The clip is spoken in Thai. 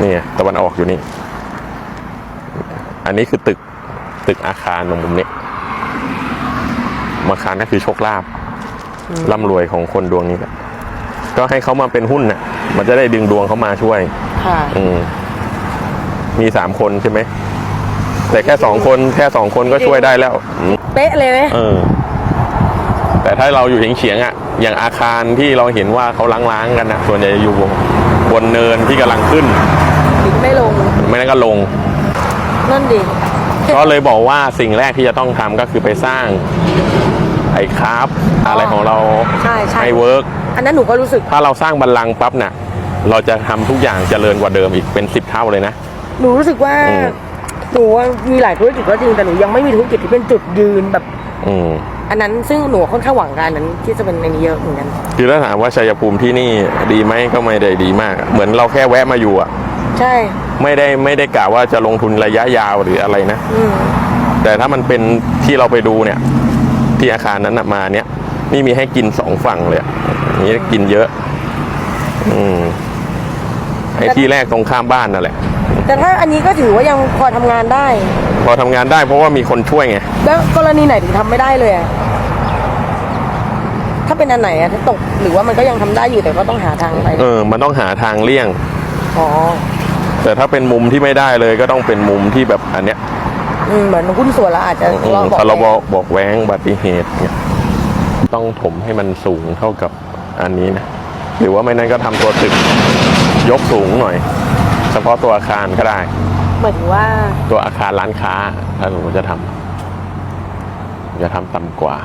นี่ไงตะวันออกอยู่นี่ อันนี้คือตึกตึกอาคารตรงมุมนี้อาคารนั่นคือโชคลาภร่ำรวยของคนดวงนี้แหละก็ให้เขามาเป็นหุ้นน่ะ มันจะได้ดึงดวงเขามาช่วย ค่ะ อืม มีสามคนใช่ไหม แต่แค่สองคนแค่สองคนก็ช่วยได้แล้วอืมเป๊ะเลยไหมเออ แต่ถ้าเราอยู่เฉียงๆอะอย่างอาคารที่เราเห็นว่าเขาล้างๆกันอะส่วนใหญ่จะอยู่บนเนิน ที่กำลังขึ้นถึงไม่ลง ไม่นั้นก็ลง นั่นดิก็เลยบอกว่าสิ่งแรกที่จะต้องทำก็คือไปสร้างไอ้คราฟอะไรของเราใช่ใช่ให้เวิร์กอันนั้นหนูก็รู้สึก ถ้าเราสร้างบัลลังก์ปั๊บเนี่ยเราจะทำทุกอย่างเจริญกว่าเดิมอีกเป็นสิบเท่าเลยนะ หนูรู้สึกว่า อืม หนูว่ามีหลายธุรกิจก็จริงแต่หนูยังไม่มีธุรกิจที่เป็นจุดยืนแบบอืม อันนั้นซึ่งหนูค่อนข้างหวังการนั้นที่จะเป็นในนี้เยอะเหมือนกัน คือถ้าถามว่าชัยภูมิที่นี่ดีไหมก็ไม่ได้ดีมากเหมือนเราแค่แวะมาอยู่อะใช่ ไม่ได้ไม่ได้กะว่าจะลงทุนระยะยาวหรืออะไรนะ อืมแต่ถ้ามันเป็นที่เราไปดูเนี่ย ที่อาคารนั้นน่ะมาเนี่ยนี่มีให้กินสองฝั่งเลยอะนี่กินเยอะ อืมไอ้ที่แรกตรงข้ามบ้านนั่นแหละ แต่ถ้าอันนี้ก็ถือว่ายังพอทำงานได้ พอทำงานได้เพราะว่ามีคนช่วยไง แล้วกรณีไหนถึงทำไม่ได้เลยอะถ้าเป็นอันไหนอะถ้าตกหรือว่ามันก็ยังทำได้อยู่แต่ก็ต้องหาทางไปเออ มันต้องหาทางเลี่ยง อ๋อแต่ถ้าเป็นมุมที่ไม่ได้เลยก็ต้องเป็นมุมที่แบบอันเนี้ยอืมเหมือนหุ้นส่วนแล้วอาจจะอืมบอกพรบบอกแว้งอุบัติเหตุเนี่ยต้องถมให้มันสูงเท่ากับอันนี้นะ หรือว่าไม่นั้นก็ทำตัวตึกยกสูงหน่อย เฉพาะตัวอาคารก็ได้หมายถึงว่าตัวอาคารร้านค้าถ้าสมมติจะทำจะทำต่ำกว่า